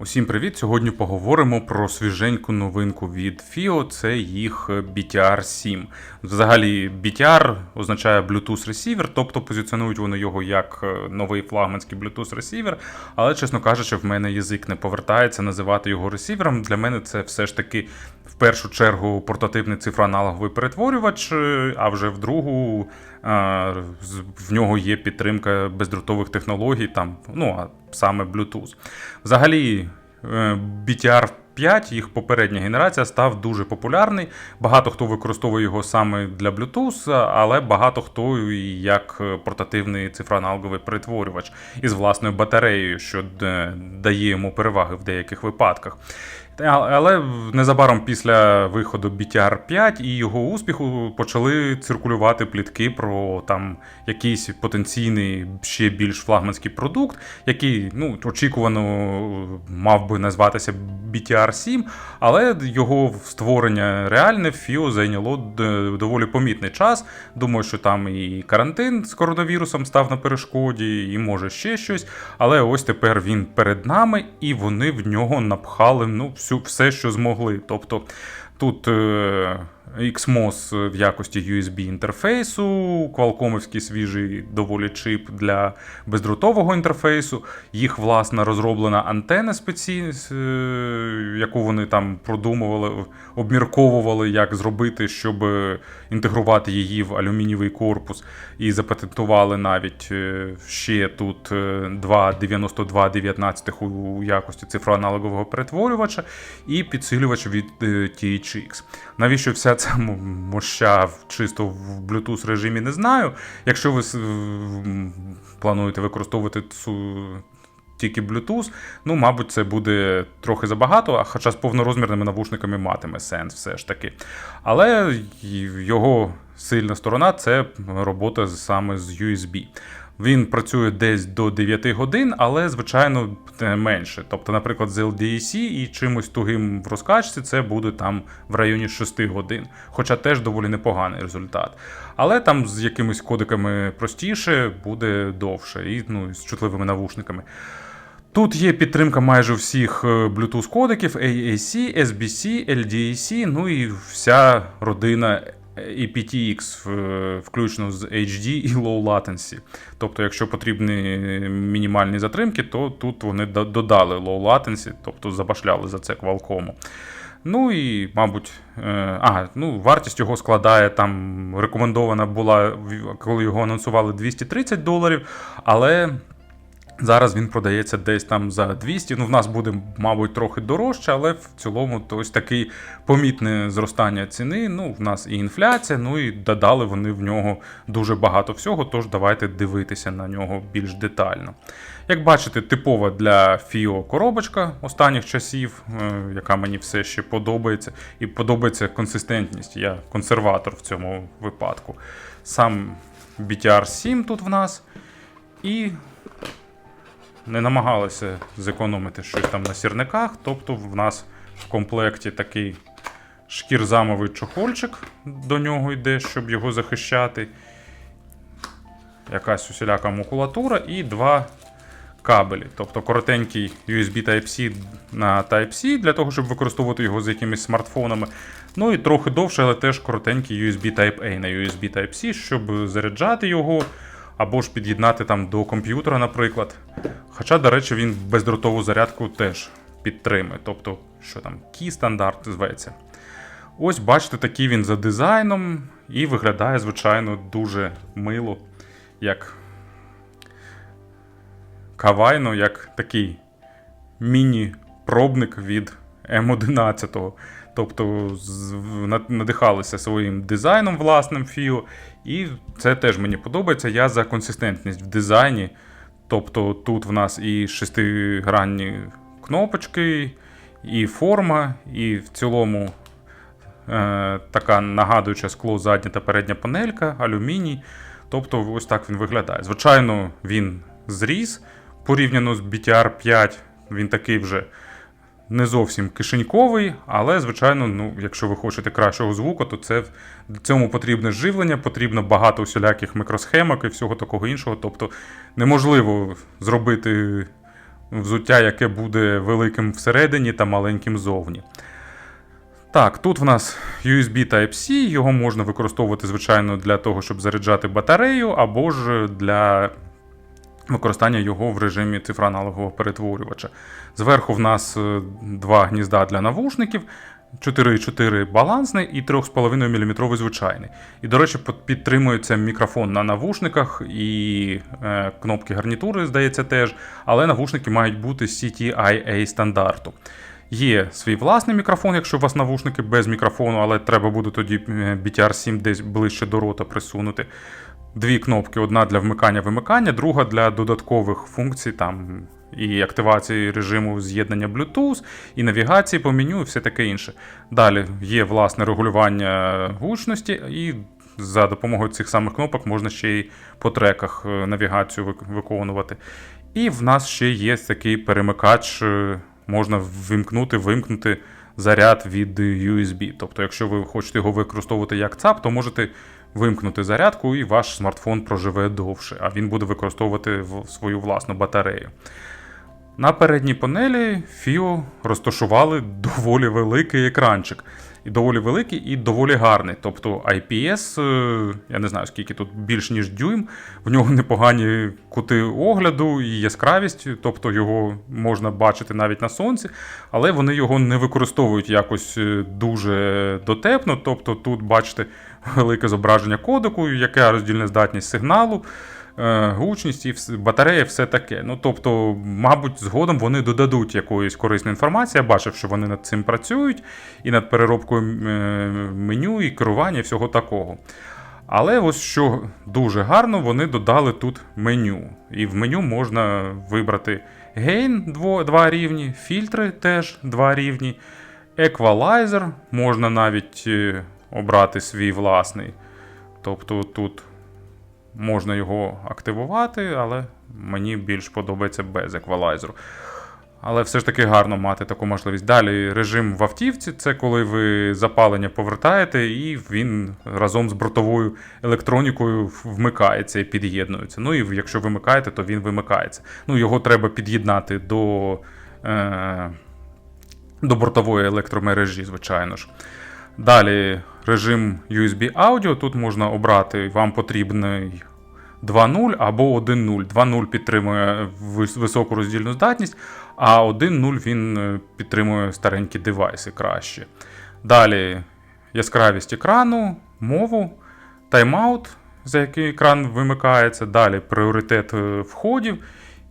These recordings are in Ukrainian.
Усім привіт! Сьогодні поговоримо про свіженьку новинку від FIO, це їх BTR 7. Взагалі, BTR означає Bluetooth Receiver, тобто позиціонують вони його як е, новий флагманський Bluetooth Receiver, але, чесно кажучи, в мене язик не повертається називати його ресівером. Для мене це все ж таки в першу чергу портативний цифроаналоговий перетворювач, е, а вже в другу в нього є підтримка бездротових технологій, там, ну, а саме Bluetooth. Взагалі, е, BTR 5, їх попередня генерація, став дуже популярний. Багато хто використовує його саме для Bluetooth, але багато хто як е, портативний цифроаналоговий перетворювач із власною батареєю, що дає йому переваги в деяких випадках. Але незабаром після виходу BTR 5 і його успіху почали циркулювати плітки про там якийсь потенційний ще більш флагманський продукт, який ну, очікувано мав би назватися BTR 7, але його створення реальне в FIO зайняло доволі помітний час. Думаю, що там і карантин з коронавірусом став на перешкоді, і може ще щось. Але ось тепер він перед нами, і вони в нього напхали ну, всю, все, що змогли. Тобто тут е, XMOS в якості USB інтерфейсу, Qualcomm'івський свіжий доволі чип для бездротового інтерфейсу, їх власна розроблена антена спеційна, е, яку вони там продумували, обмірковували, як зробити, щоб е, інтегрувати її в алюмінієвий корпус, і запатентували навіть е, ще тут е, два 9219 у якості цифроаналогового перетворювача і підсилювач від е, THX. Навіщо вся м- моща чисто в Bluetooth режимі, не знаю. Якщо ви плануєте використовувати цю тільки Bluetooth, ну, мабуть, це буде трохи забагато, хоча з повнорозмірними навушниками матиме сенс все ж таки. Але його сильна сторона це робота саме з USB. Він працює десь до 9 годин, але, звичайно, менше. Тобто, наприклад, з LDAC і чимось тугим в розкачці це буде там в районі 6 годин, хоча теж доволі непоганий результат. Але там з якимись кодиками простіше буде довше, і ну, з чутливими навушниками. Тут є підтримка майже всіх е, Bluetooth кодиків AAC, SBC, LDAC, ну і вся родина EPTX, е, включно з HD і Low Latency. Тобто, якщо потрібні мінімальні затримки, то тут вони додали Low Latency, тобто забашляли за це Qualcomm. Ну і, мабуть, е, ага, ну, вартість його складає там рекомендована була, коли його анонсували 230 доларів, але Зараз він продається десь там за 200. Ну, в нас буде, мабуть, трохи дорожче, але в цілому то ось такий помітне зростання ціни. Ну, в нас і інфляція, ну і додали вони в нього дуже багато всього. Тож давайте дивитися на нього більш детально. Як бачите, типова для FIO коробочка останніх часів, е, яка мені все ще подобається, і подобається консистентність. Я консерватор в цьому випадку. Сам BTR 7 тут в нас. І не намагалися зекономити щось там на сірниках. Тобто в нас в комплекті такий шкірзамовий чохольчик до нього йде, щоб його захищати. Якась усіляка макулатура і два кабелі. Тобто коротенький USB Type-C на Type-C для того, щоб використовувати його з якимись смартфонами. Ну і трохи довше, але теж коротенький USB Type-A на USB Type-C, щоб заряджати його або ж під'єднати там до комп'ютера, наприклад. Хоча, до речі, він бездротову зарядку теж підтримує. Тобто, що там, Key стандарт зветься. Ось, бачите, такий він за дизайном і виглядає, звичайно, дуже мило, як кавайно, як такий міні-пробник від М11. Тобто надихалися своїм дизайном власним FIO, і це теж мені подобається. Я за консистентність в дизайні. Тобто тут в нас і шестигранні кнопочки, і форма, і в цілому е, така нагадуюча скло задня та передня панелька, алюміній. Тобто, ось так він виглядає. Звичайно, він зріс порівняно з BTR 5, він такий вже не зовсім кишеньковий, але, звичайно, ну, якщо ви хочете кращого звуку, то це цьому потрібне живлення, потрібно багато усіляких мікросхемок і всього такого іншого. Тобто неможливо зробити взуття, яке буде великим всередині та маленьким зовні. Так, тут в нас USB Type-C, його можна використовувати, звичайно, для того, щоб заряджати батарею, або ж для використання його в режимі цифроаналогового перетворювача. Зверху в нас е, два гнізда для навушників. 4,4 балансний і 3,5 мм звичайний. І, до речі, підтримується мікрофон на навушниках і е, кнопки гарнітури, здається, теж, але навушники мають бути CTIA стандарту. Є свій власний мікрофон, якщо у вас навушники без мікрофону, але треба буде тоді е, BTR7 десь ближче до рота присунути. Дві кнопки: одна для вмикання-вимикання, друга для додаткових функцій, там і активації режиму з'єднання Bluetooth, і навігації по меню, і все таке інше. Далі є власне регулювання гучності, і за допомогою цих самих кнопок можна ще й по треках е, навігацію виконувати. І в нас ще є такий перемикач, е, можна вимкнути, вимкнути заряд від USB. Тобто, якщо ви хочете його використовувати як ЦАП, то можете вимкнути зарядку, і ваш смартфон проживе довше, а він буде використовувати свою власну батарею. На передній панелі FIO розташували доволі великий екранчик. І доволі великий і доволі гарний. Тобто IPS, е, я не знаю скільки тут більш ніж дюйм, в нього непогані кути огляду і яскравість, тобто його можна бачити навіть на сонці, але вони його не використовують якось е, дуже дотепно. Тобто тут, бачите, велике зображення кодеку, яке роздільна здатність сигналу. Е, гучність і батарея, все таке. Ну тобто, мабуть, згодом вони додадуть якоїсь корисної інформації. Я бачив, що вони над цим працюють, і над переробкою е, меню, і керування, і всього такого. Але ось що дуже гарно, вони додали тут меню. І в меню можна вибрати гейн 2 рівні, фільтри теж 2 рівні, еквалайзер, можна навіть е, обрати свій власний. Тобто тут Можна його активувати, але мені більш подобається без еквалайзеру. Але все ж таки гарно мати таку можливість. Далі режим в автівці це коли ви запалення повертаєте, і він разом з бортовою електронікою вмикається і під'єднується. Ну і якщо вимикаєте, то він вимикається. Ну, Його треба під'єднати до, е, до бортової електромережі, звичайно ж. Далі режим USB Audio. Тут можна обрати, вам потрібний 2.0 або 1.0. 2.0 підтримує високу роздільну здатність, а 1.0 він е, підтримує старенькі девайси краще. Далі яскравість екрану, мову, тайм-аут, за який екран вимикається. Далі пріоритет е, входів,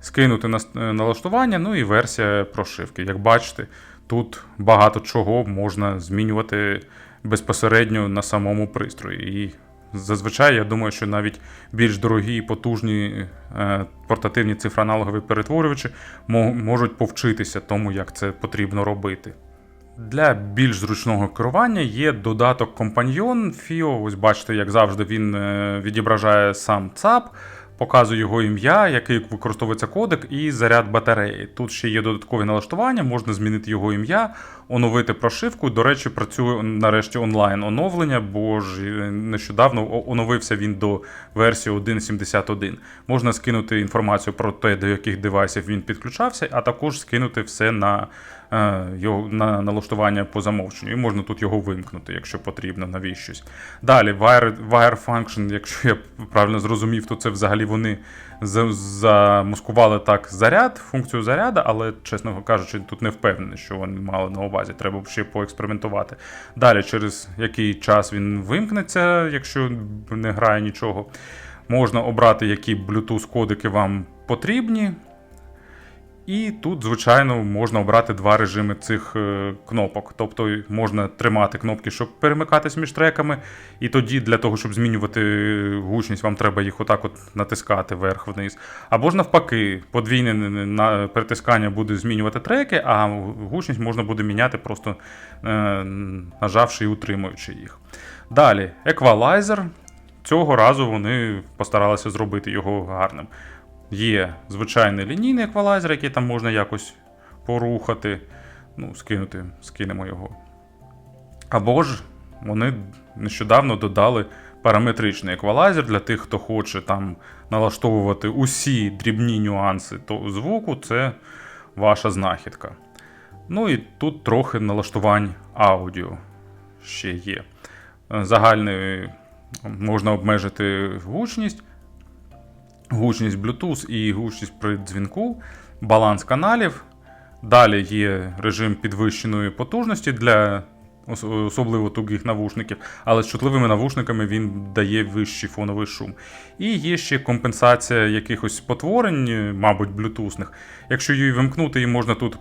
скинути е, налаштування, ну і версія прошивки. Як бачите, тут багато чого можна змінювати безпосередньо на самому пристрої. І зазвичай я думаю, що навіть більш дорогі і потужні е, портативні цифроаналогові перетворювачі можуть повчитися тому, як це потрібно робити. Для більш зручного керування є додаток компаньйон FIO. Ось бачите, як завжди, він е, відображає сам ЦАП показую його ім'я, який використовується кодек, і заряд батареї. Тут ще є додаткові налаштування, можна змінити його ім'я, оновити прошивку. До речі, працює нарешті онлайн оновлення, бо ж е, нещодавно оновився він до версії 1.71. Можна скинути інформацію про те, до яких девайсів він підключався, а також скинути все на його на налаштування по замовченню. І можна тут його вимкнути, якщо потрібно навіщось. Далі, wire, wire function, якщо я правильно зрозумів, то це взагалі вони замаскували так заряд, функцію заряду, але, чесно кажучи, тут не впевнений, що вони мали на увазі. Треба ще поекспериментувати. Далі, через який час він вимкнеться, якщо не грає нічого. Можна обрати, які Bluetooth-кодики вам потрібні. І тут, звичайно, можна обрати два режими цих е, кнопок. Тобто можна тримати кнопки, щоб перемикатись між треками. І тоді для того, щоб змінювати гучність, вам треба їх отак от натискати вверх-вниз. Або ж навпаки, подвійне притискання буде змінювати треки, а гучність можна буде міняти, просто е, нажавши і утримуючи їх. Далі, еквалайзер. Цього разу вони постаралися зробити його гарним. Є звичайний лінійний еквалайзер, який там можна якось порухати. Ну, скинути, скинемо його. Або ж вони нещодавно додали параметричний еквалайзер для тих, хто хоче там налаштовувати усі дрібні нюанси то звуку, це ваша знахідка. Ну і тут трохи налаштувань аудіо ще є. Е, Загальний можна обмежити гучність, гучність Bluetooth і гучність при дзвінку, баланс каналів. Далі є режим підвищеної потужності для особливо тугих навушників, але з чутливими навушниками він дає вищий фоновий шум. І є ще компенсація якихось спотворень, е, мабуть, блютусних. Якщо її вимкнути, і можна тут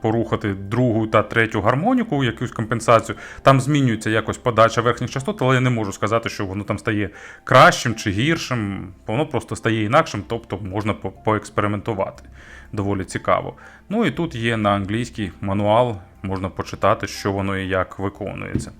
порухати другу та третю гармоніку, якусь компенсацію. Там змінюється якось подача верхніх частот, але я не можу сказати, що воно там стає кращим чи гіршим. Воно просто стає інакшим, тобто можна поекспериментувати. Доволі цікаво. Ну і тут є на англійський мануал, можна почитати, що воно і як виконується.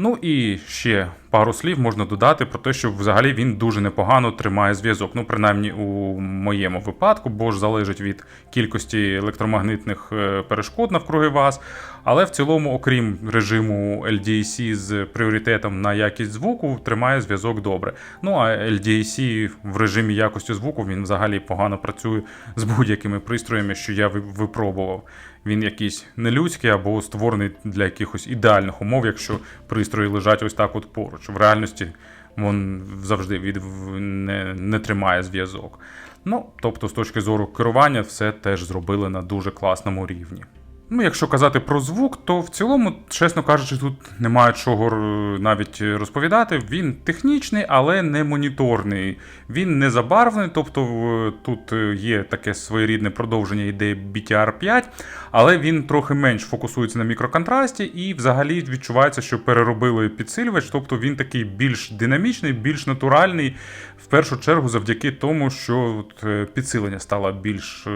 Ну і ще пару слів можна додати про те, що взагалі він дуже непогано тримає зв'язок. Ну, принаймні у моєму випадку, бо ж залежить від кількості електромагнитних е, перешкод навкруги вас. Але в цілому, окрім режиму LDAC з пріоритетом на якість звуку, тримає зв'язок добре. Ну а LDAC в режимі якості звуку він взагалі погано працює з будь-якими пристроями, що я ви- випробував. Він якийсь нелюдський або створений для якихось ідеальних умов, якщо пристрої лежать ось так от поруч. В реальності він завжди від не, не тримає зв'язок. Ну, тобто, з точки зору керування, все теж зробили на дуже класному рівні. Ну, якщо казати про звук, то в цілому, чесно кажучи, тут немає чого е, навіть розповідати. Він технічний, але не моніторний. Він не забарвлений, тобто тут е, є таке своєрідне продовження ідеї BTR5, але він трохи менш фокусується на мікроконтрасті і взагалі відчувається, що переробили підсилювач, тобто він такий більш динамічний, більш натуральний, в першу чергу завдяки тому, що е, підсилення стало більш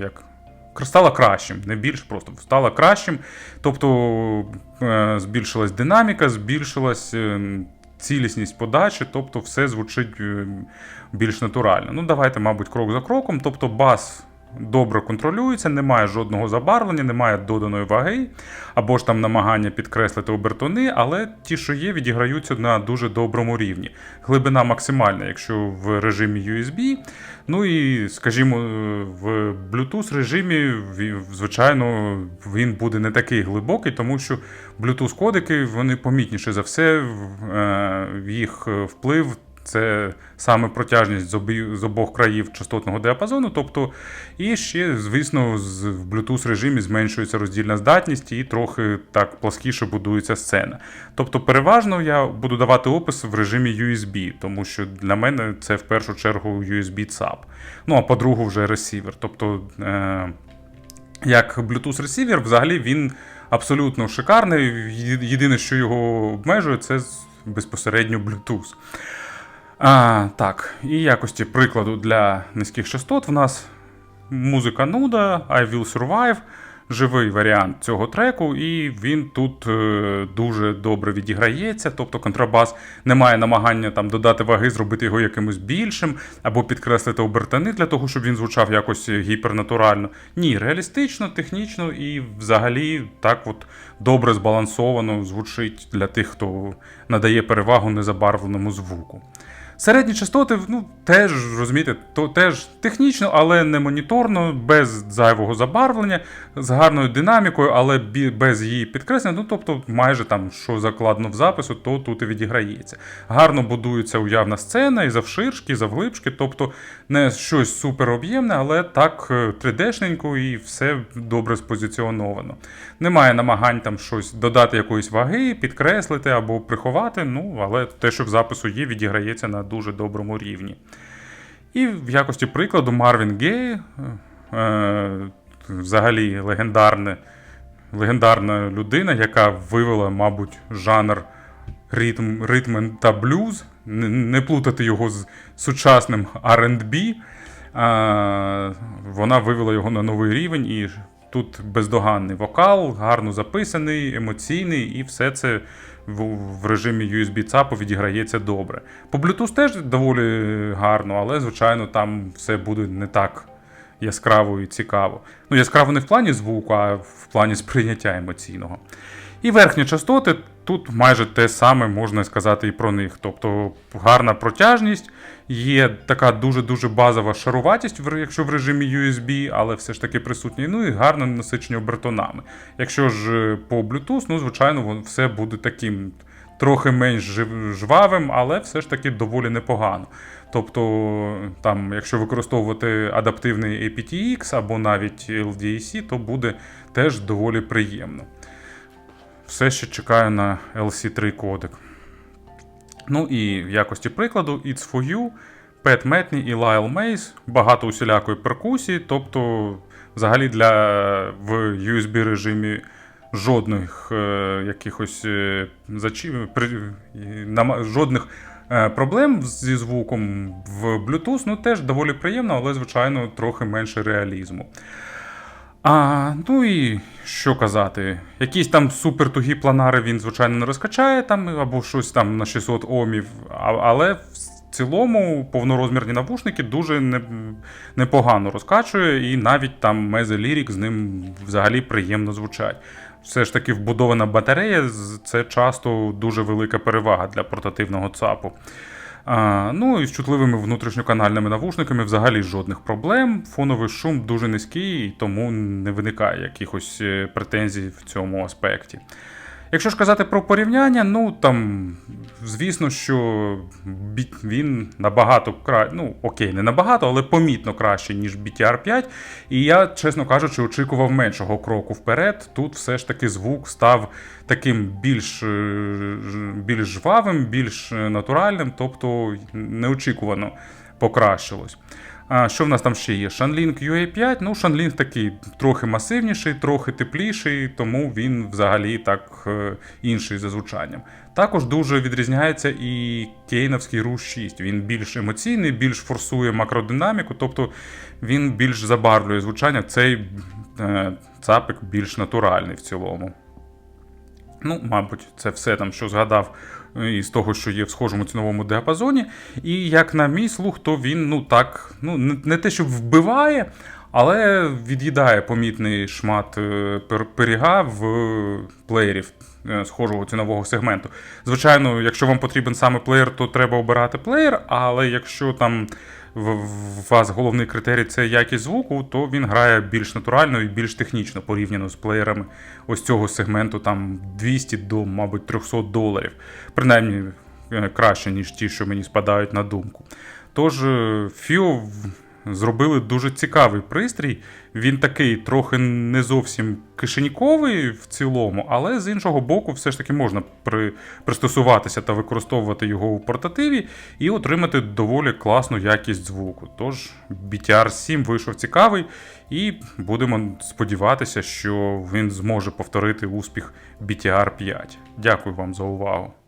як стало кращим, не більш просто стала кращим. Тобто е, збільшилась динаміка, збільшилась е, цілісність подачі, тобто все звучить е, більш натурально. Ну, давайте, мабуть, крок за кроком. Тобто бас добре контролюється, немає жодного забарвлення, немає доданої ваги, або ж там намагання підкреслити обертони, але ті, що є, відіграються на дуже доброму рівні. Глибина максимальна, якщо в режимі USB. Ну і, скажімо, в Bluetooth режимі, звичайно, він буде не такий глибокий, тому що Bluetooth кодики вони помітніше за все, е, їх вплив. Це саме протяжність з, обох країв частотного діапазону. Тобто, і ще, звісно, в Bluetooth режимі зменшується роздільна здатність і трохи так пласкіше будується сцена. Тобто, переважно я буду давати опис в режимі USB, тому що для мене це в першу чергу USB ЦАП. Ну а по-друге, вже ресівер. Тобто, е, як Bluetooth ресівер, взагалі він абсолютно шикарний. Єдине, що його обмежує, це безпосередньо Bluetooth. А, так, і якості прикладу для низьких частот в нас музика нуда, I Will Survive, живий варіант цього треку, і він тут е, дуже добре відіграється. Тобто контрабас не має намагання там додати ваги, зробити його якимось більшим, або підкреслити обертани для того, щоб він звучав якось гіпернатурально. Ні, реалістично, технічно і взагалі так от добре збалансовано звучить для тих, хто надає перевагу незабарвленому звуку. Середні частоти, ну, теж розумієте, то теж технічно, але не моніторно, без зайвого забарвлення, з гарною динамікою, але без її підкреслення. Ну, тобто, майже там, що закладно в запису, то тут і відіграється. Гарно будується уявна сцена, і завширшки, і завглибшки, тобто не щось супер об'ємне, але так е, 3D-шненько і все добре спозиціоновано. Немає намагань там щось додати якоїсь ваги, підкреслити або приховати. Ну, але те, що в запису є, відіграється на дуже доброму рівні. І в якості прикладу Марвін Гей, е, е, взагалі легендарне, легендарна людина, яка вивела, мабуть, жанр ритм, ритм та блюз, не, плутати його з сучасним R&B. Вона вивела його на новий рівень, і тут бездоганний вокал, гарно записаний, емоційний, і все це в, режимі USB ЦАПу відіграється добре. По Bluetooth теж доволі гарно, але, звичайно, там все буде не так яскраво і цікаво. Ну, яскраво не в плані звуку, а в плані сприйняття емоційного. І верхні частоти тут майже те саме можна сказати і про них. Тобто гарна протяжність, є така дуже-дуже базова шаруватість, якщо в режимі USB, але все ж таки присутня. Ну і гарне насичення обертонами. Якщо ж е, по Bluetooth, ну звичайно, все буде таким трохи менш жвавим, але все ж таки доволі непогано. Тобто, там, якщо використовувати адаптивний aptX або навіть LDAC, то буде теж доволі приємно. Все ще чекаю на LC3 кодек. Ну і в якості прикладу, It's for You, Pet Metney і Lyle Mays, багато усілякої перкусії, тобто, взагалі для в USB режимі жодних е, якихось е, зачі... при... нама- жодних е, проблем зі звуком в Bluetooth, ну теж доволі приємно, але, звичайно, трохи менше реалізму. А, ну і що казати, якісь там супертугі планари він, звичайно, не розкачає там, або щось там на 600 омів, але в цілому повнорозмірні навушники дуже не, непогано розкачує, і навіть там Lyric з ним взагалі приємно звучать. Все ж таки, вбудована батарея це часто дуже велика перевага для портативного ЦАПу. Ну і з чутливими внутрішньоканальними навушниками взагалі жодних проблем. Фоновий шум дуже низький, тому не виникає якихось е, претензій в цьому аспекті. Якщо ж казати про порівняння, ну там, звісно, що він набагато краще, ну окей, не набагато, але помітно краще, ніж BTR5. І я, чесно кажучи, очікував меншого кроку вперед. Тут все ж таки звук став таким більш, е, більш жвавим, більш е, натуральним, тобто неочікувано покращилось. А що в нас там ще є? Shanling UA5. Ну, Shanling такий трохи масивніший, трохи тепліший, тому він взагалі так е, інший за звучанням. Також дуже відрізняється і кейновський Rouge 6. Він більш емоційний, більш форсує макродинаміку, тобто він більш забарвлює звучання. Цей е, цапик більш натуральний в цілому. Ну, мабуть, це все там, що згадав із того, що є в схожому ціновому діапазоні. І як на мій слух, то він ну так, ну не, те, що вбиває, але від'їдає помітний шмат е, пиріга в плеєрів е, схожого цінового сегменту. Звичайно, якщо вам потрібен саме плеєр, то треба обирати плеєр, але якщо там в, вас головний критерій це якість звуку, то він грає більш натурально і більш технічно порівняно з плеєрами ось цього сегменту там 200 до, мабуть, 300 доларів. Принаймні е, краще, ніж ті, що мені спадають на думку. Тож, е, Фіо зробили дуже цікавий пристрій. Він такий трохи не зовсім кишеньковий в цілому, але з іншого боку, все ж таки можна при, пристосуватися та використовувати його у портативі і отримати доволі класну якість звуку. Тож BTR 7 вийшов цікавий, і будемо сподіватися, що він зможе повторити успіх BTR 5. Дякую вам за увагу.